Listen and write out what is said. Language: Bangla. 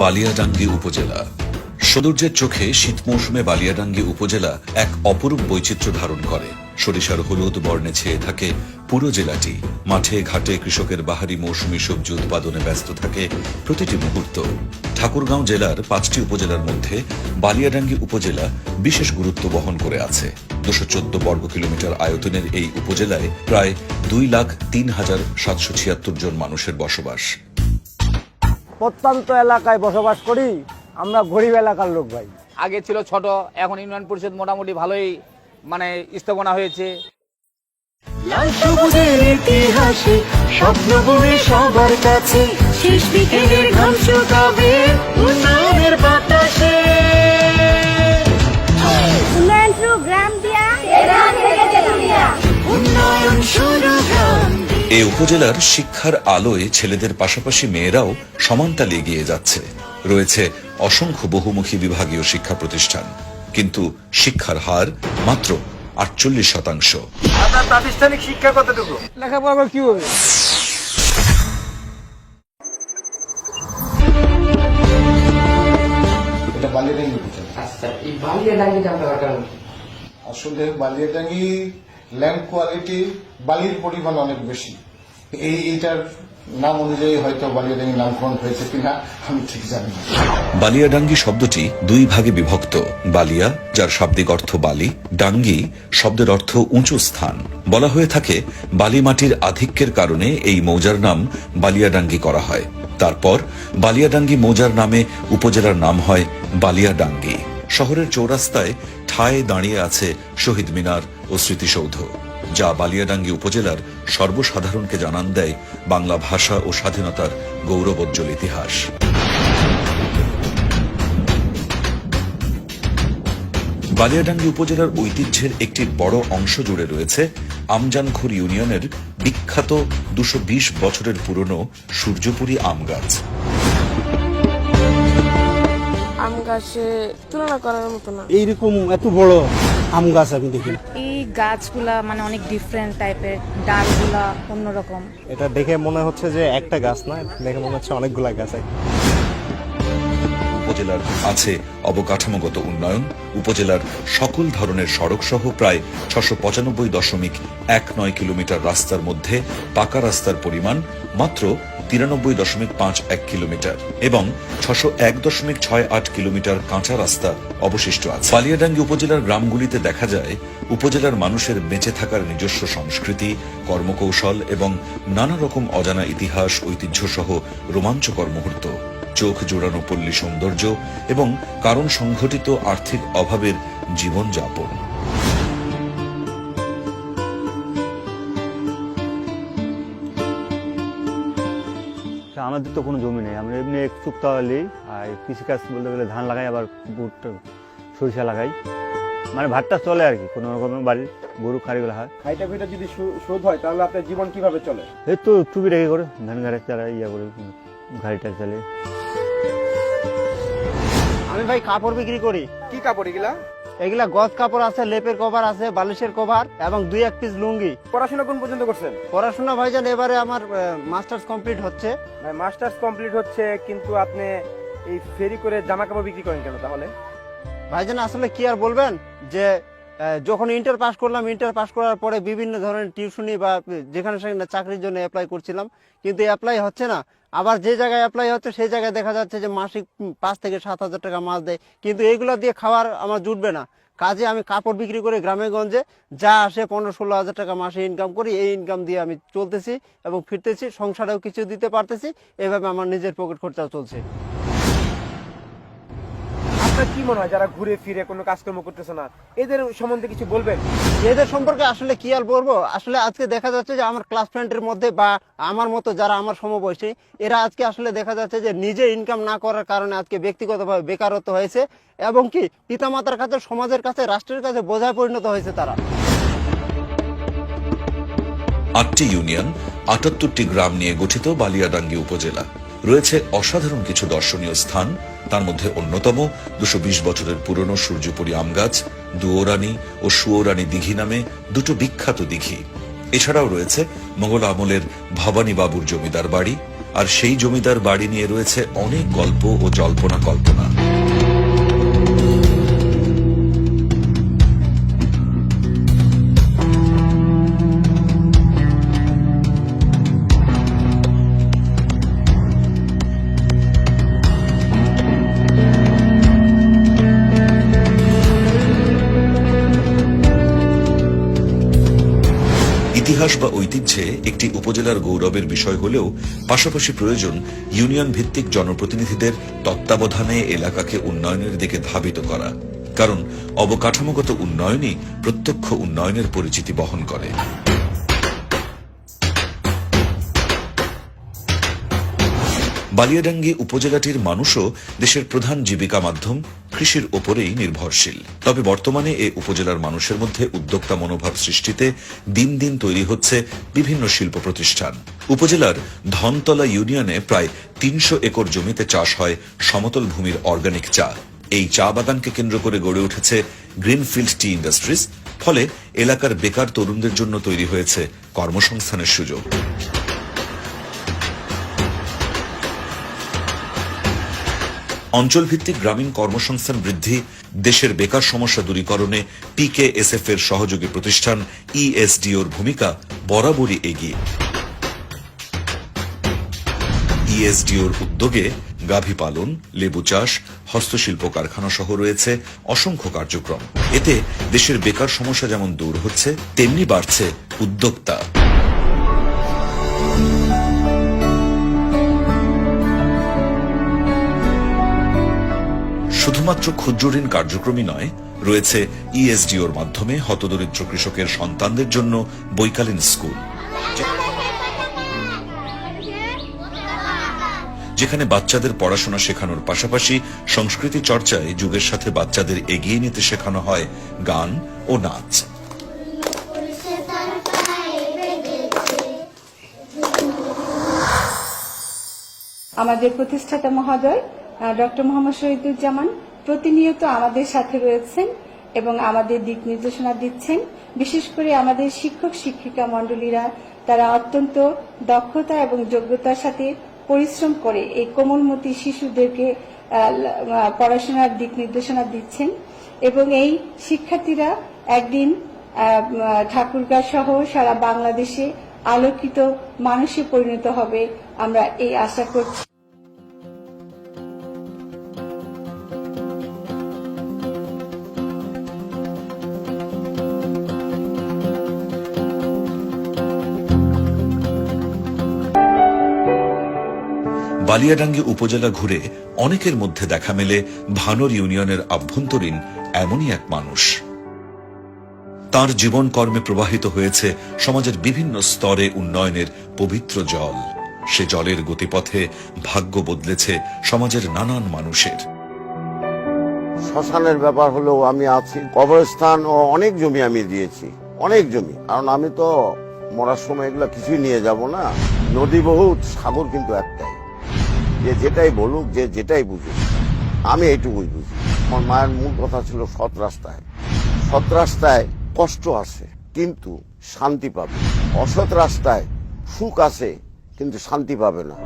বালিয়াডাঙ্গি উপজেলা। সৌন্দর্যের চোখে শীত মৌসুমে বালিয়াডাঙ্গি উপজেলা এক অপরূপ বৈচিত্র্য ধারণ করে। সরিষার হলুদ বর্ণে ছেয়ে থাকে পুরো জেলাটি। মাঠে, ঘাটে কৃষকের বাহারি মৌসুমী সবজি উৎপাদনে ব্যস্ত থাকে প্রতিটি মুহূর্ত। ঠাকুরগাঁও জেলার পাঁচটি উপজেলার মধ্যে বালিয়াডাঙ্গি উপজেলা বিশেষ গুরুত্ব বহন করে আছে। দুশো চোদ্দ বর্গ কিলোমিটার আয়তনের এই উপজেলায় প্রায় দুই লাখ তিন হাজার সাতশো ছিয়াত্তর জন মানুষের বসবাস। প্রত্যন্ত এলাকায় বসবাস করি আমরা গরিব এলাকার লোক ভাই। আগে ছিল ছোট এখন ইউনিয়ন পরিষদ মোটামুটি ভালোই মানে স্থাপনা হয়েছে। লাল সবুজের ইতিহাসে স্বপ্ন বনে সবার কাছে শেষ বিকেলের ঘাম শুকাবে উন্নয়নের বাতাসে। এ উপজেলার শিক্ষার আলোয় ছেলেদের পাশাপাশি মেয়েরাও সমানতালে এগিয়ে যাচ্ছে। রয়েছে অসংখ্য বহুমুখী বিভাগীয় শিক্ষা প্রতিষ্ঠান। কিন্তু শিক্ষার হার মাত্র আটচল্লিশ শতাংশ। প্রাতিষ্ঠানিক শিক্ষা কতটুকু? লেখাপড়া কি হবে? এটা বালিয়াডাঙ্গি আচ্ছা এই কারণ আসলে বালিয়াডাঙ্গি ল্যান্ড কোয়ালিটি বালির পরিমাণ অনেক বেশি। এই এইটার নাম অনুযায়ী হয়তো বালিয়াডাঙ্গি নামকরণ হয়েছে কিনা, আমি ঠিক জানি না। বালিয়াডাঙ্গি শব্দটি দুই ভাগে বিভক্ত, বালিয়া, যার শাব্দিক অর্থ বালি, ডাঙ্গি, শব্দের অর্থ উঁচু স্থান। বলা হয়ে থাকে মাটির আধিক্যের কারণে এই মৌজার নাম বালিয়াডাঙ্গি করা হয়। তারপর, বালিয়াডাঙ্গি মৌজার নামে উপজেলার নাম হয় বালিয়াডাঙ্গি। শহরের চৌরাস্তায় ঠায় দাঁড়িয়ে আছে শহীদ মিনার ও স্মৃতিসৌধ। যা বালিয়াডাঙ্গি উপজেলার সর্বসাধারণকে জানান দেয় বাংলা ভাষা ও স্বাধীনতার গৌরবোজ্জ্বল ইতিহাস। বালিয়াডাঙ্গি উপজেলার ঐতিহ্যের একটি বড় অংশ জুড়ে রয়েছে আমজানখুর ইউনিয়নের বিখ্যাত দুশো বছরের পুরনো সূর্যপুরী আম গাছ গাছে তুলনা করার মতো না। এইরকম এত বড় আম গাছ আমি দেখি এই গাছগুলা মানে অনেক ডিফারেন্ট টাইপের ডালগুলা অন্যরকম। এটা দেখে মনে হচ্ছে যে একটা গাছ না দেখে মনে হচ্ছে অনেকগুলা গাছ। উপজেলার আছে অবকাঠামোগত উন্নয়ন উপজেলার সকল ধরনের সড়ক সহ প্রায় ছশো পঁচানব্বই দশমিক এক নয় কিলোমিটার রাস্তার মধ্যে পাকা রাস্তার পরিমাণ মাত্র তিরানব্বই দশমিক পাঁচ এক কিলোমিটার এবং ছশো এক দশমিক ছয় আট কিলোমিটার কাঁচা রাস্তা অবশিষ্ট আছে। বালিয়াডাঙ্গি উপজেলার গ্রামগুলিতে দেখা যায়, উপজেলার মানুষের বেঁচে থাকার নিজস্ব সংস্কৃতি, কর্মকৌশল এবং নানা রকম অজানা ইতিহাস ঐতিহ্য সহ রোমাঞ্চকর মুহূর্ত, চোখ জোড়ানো পল্লী সৌন্দর্য এবং কারণ সংঘটিত আর্থিক অভাবের জীবনযাপন। আমাদের তো কোনো জমি নেই। আমরা এমনি এক চুক্তা হলেই আর কৃষিকাজ বলতে গেলে ধান লাগাই আবার বুট সরিষা লাগাই। মানে ভাতটা চলে আর কি কোনো রকমের বাড়ির গরু খাড়িগুলো হয়। খাইটা পিঠা যদি শোধ হয় তাহলে আপনার জীবন কীভাবে চলে? এই তো টুপি রেখে করে ধান গাড়ি চালা ইয়া করে গাড়িটা চালিয়ে। আমি ভাই কাপড় বিক্রি করি। কি কাপড় এগুলা? এগুলা গজ কাপড় আছে লেপের কভার আছে বালিশের কভার এবং দুই এক পিস লুঙ্গি। পড়াশোনা কোন পর্যন্ত করছেন? পড়াশোনা ভাইজান এবারে আমার মাস্টার্স কমপ্লিট হচ্ছে। মাস্টার্স কমপ্লিট হচ্ছে কিন্তু আপনি এই ফেরি করে জামা কাপড় বিক্রি করেন কেন তাহলে? ভাইজান আসলে কি আর বলবেন? যে যখন ইন্টার পাস করলাম ইন্টার পাস করার পরে বিভিন্ন ধরনের টিউশনি বা যেখানে সেখানে চাকরির জন্য অ্যাপ্লাই করছিলাম। কিন্তু অ্যাপ্লাই হচ্ছে না। আবার যে জায়গায় অ্যাপ্লাই হচ্ছে, সেই জায়গায় দেখা যাচ্ছে যে মাসিক পাঁচ থেকে সাত হাজার টাকা মাস দেয়। কিন্তু এইগুলো দিয়ে খাওয়ার আমার জুটবে না। কাজে আমি কাপড় বিক্রি করে গ্রামে গঞ্জে যা আসে পনেরো ষোলো হাজার টাকা মাসে ইনকাম করি, এই ইনকাম দিয়ে আমি চলতেছি এবং ফিরতেছি, সংসারেও কিছু দিতে পারতেছি। এভাবে আমার নিজের পকেট খরচাও চলছে। আপনার কি মনে হয় যারা ঘুরে ফিরে কোনো কাজকর্ম করতেছে না এদের সম্বন্ধে কিছু বলবেন? এদের সম্পর্কে আসলে কি আর বলব? আসলে আজকে দেখা যাচ্ছে যে আমার ক্লাস ফ্রেন্ডের মধ্যে বা আমার মতো যারা আমার সমবয়সী এরা আজকে আসলে দেখা যাচ্ছে যে নিজে ইনকাম না করার কারণে আজকে ব্যক্তিগতভাবে বেকারত্ব হয়েছে এবং কি পিতামাতার কাছে সমাজের কাছে রাষ্ট্রের কাছে বোঝায় পরিণত হয়েছে তারা। আটটি ইউনিয়ন আটাত্তরটি গ্রাম নিয়ে গঠিত বালিয়াডাঙ্গি উপজেলা। রয়েছে অসাধারণ কিছু দর্শনীয় স্থান। তার মধ্যে অন্যতম দুশো বছরের পুরনো সূর্যপুরী আম গাছ, দুয়োরানী ও সুয়োরানী দিঘি নামে দুটো বিখ্যাত দিঘি। এছাড়াও রয়েছে মোগল আমলের ভবানী বাবুর জমিদার বাড়ি, আর সেই জমিদার বাড়ি নিয়ে রয়েছে অনেক গল্প ও জল্পনা কল্পনা। ইতিহাস বা ঐতিহ্যে একটি উপজেলার গৌরবের বিষয় হলেও পাশাপাশি প্রয়োজন ইউনিয়ন ভিত্তিক জনপ্রতিনিধিদের তত্ত্বাবধানে এলাকাকে উন্নয়নের দিকে ধাবিত করা। কারণ অবকাঠামোগত উন্নয়নই প্রত্যক্ষ উন্নয়নের পরিচিতি বহন করে। বালিয়াডাঙ্গি উপজেলাটির মানুষও দেশের প্রধান জীবিকা মাধ্যম, কৃষির ওপরেই নির্ভরশীল। তবে বর্তমানে এ উপজেলার মানুষের মধ্যে উদ্যোক্তা মনোভাব সৃষ্টিতে দিন দিন তৈরি হচ্ছে বিভিন্ন শিল্প প্রতিষ্ঠান। উপজেলার ধনতলা ইউনিয়নে প্রায় তিনশো একর জমিতে চাষ হয় সমতল ভূমির অর্গানিক চা। এই চা বাগানকে কেন্দ্র করে গড়ে উঠেছে গ্রিনফিল্ড টি ইন্ডাস্ট্রিজ ফলে এলাকার বেকার তরুণদের জন্য তৈরি হয়েছে কর্মসংস্থানের সুযোগ। অঞ্চলভিত্তিক গ্রামীণ কর্মসংস্থান বৃদ্ধি, দেশের বেকার সমস্যা দূরীকরণে পিকেএসএফ এর সহযোগী প্রতিষ্ঠান ইএসডিওর ভূমিকা বরাবরই এগিয়ে। ইএসডিওর উদ্যোগে গাভী পালন, লেবু চাষ, হস্তশিল্প কারখানা সহ রয়েছে অসংখ্য কার্যক্রম। এতে দেশের বেকার সমস্যা যেমন দূর হচ্ছে, তেমনি বাড়ছে উদ্যোক্তা। শুধুমাত্র ক্ষুদ্র ঋণ কার্যক্রমই নয়, রয়েছে ইএসডিওর মাধ্যমে হতদরিদ্র কৃষকের সন্তানদের জন্য বৈকালীন স্কুল। যেখানে বাচ্চাদের পড়াশোনা শেখানোর পাশাপাশি সংস্কৃতি চর্চায় যুগের সাথে বাচ্চাদের এগিয়ে নিতে শেখানো হয় গান ও নাচ। আমাদের প্রতিষ্ঠাতা মহোদয় ডক্টর মোহাম্মদ শহীদুজ্জামান প্রতিনিয়ত আমাদের সাথে রয়েছেন এবং আমাদের দিক নির্দেশনা দিচ্ছেন। বিশেষ করে আমাদের শিক্ষক, শিক্ষিকা মণ্ডলীরা, তারা অত্যন্ত দক্ষতা এবং যোগ্যতার সাথে পরিশ্রম করে এই কোমলমতি শিশুদেরকে পড়াশোনার দিক নির্দেশনা দিচ্ছেন এবং এই শিক্ষার্থীরা একদিন ঠাকুরগাঁ সহ সারা বাংলাদেশে আলোকিত মানুষে পরিণত হবে। আমরা এই আশা করছি। বালিয়াডাঙ্গি উপজেলা ঘুরে অনেকের মধ্যে দেখা মেলে ভানোর ইউনিয়নের আভ্যন্তরীণ এমনই এক মানুষ। তার জীবন কর্মে প্রবাহিত হয়েছে সমাজের বিভিন্ন স্তরে উন্নয়নের পবিত্র জল। সে জলের গতিপথে ভাগ্য বদলেছে সমাজের নানান মানুষের। শ্মশানের ব্যাপার হলেও আমি আছি। কবরস্থান ও অনেক জমি আমি দিয়েছি। অনেক জমি। কারণ আমি তো মরার সময় এগুলো কিছুই নিয়ে যাব না। নদী বহুত সাগর কিন্তু একটাই। যে যেটাই বলুক, যে যেটাই বুঝুক, আমি এইটুকুই বুঝি। আমার মায়ের মূল কথা ছিল সৎ রাস্তায়। সৎ রাস্তায় কষ্ট আছে, কিন্তু শান্তি পাবে। অসৎ রাস্তায় সুখ আছে, কিন্তু শান্তি পাবে না।